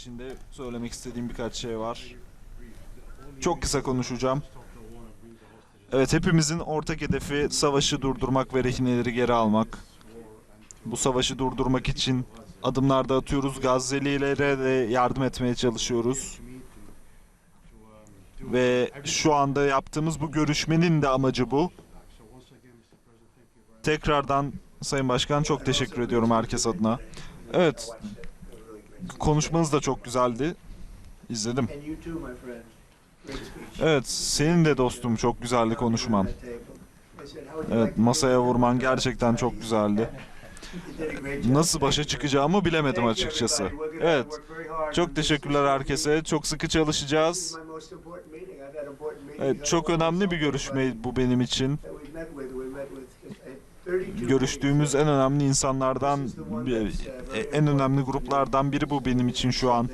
için de söylemek istediğim birkaç şey var. Çok kısa konuşacağım. Evet hepimizin ortak hedefi savaşı durdurmak ve rehineleri geri almak. Bu savaşı durdurmak için adımlar da atıyoruz. Gazze'lilere de yardım etmeye çalışıyoruz. Ve şu anda yaptığımız bu görüşmenin de amacı bu. Tekrardan Sayın Başkan çok teşekkür ediyorum herkes adına. Evet, konuşmanız da çok güzeldi. İzledim. Evet, senin de dostum çok güzeldi konuşman. Evet, masaya vurman gerçekten çok güzeldi. Nasıl başa çıkacağımı bilemedim açıkçası. Evet, çok teşekkürler herkese. Çok sıkı çalışacağız. Evet, çok önemli bir görüşme bu benim için. Görüştüğümüz en önemli insanlardan, bir- en önemli gruplardan biri bu benim için şu an.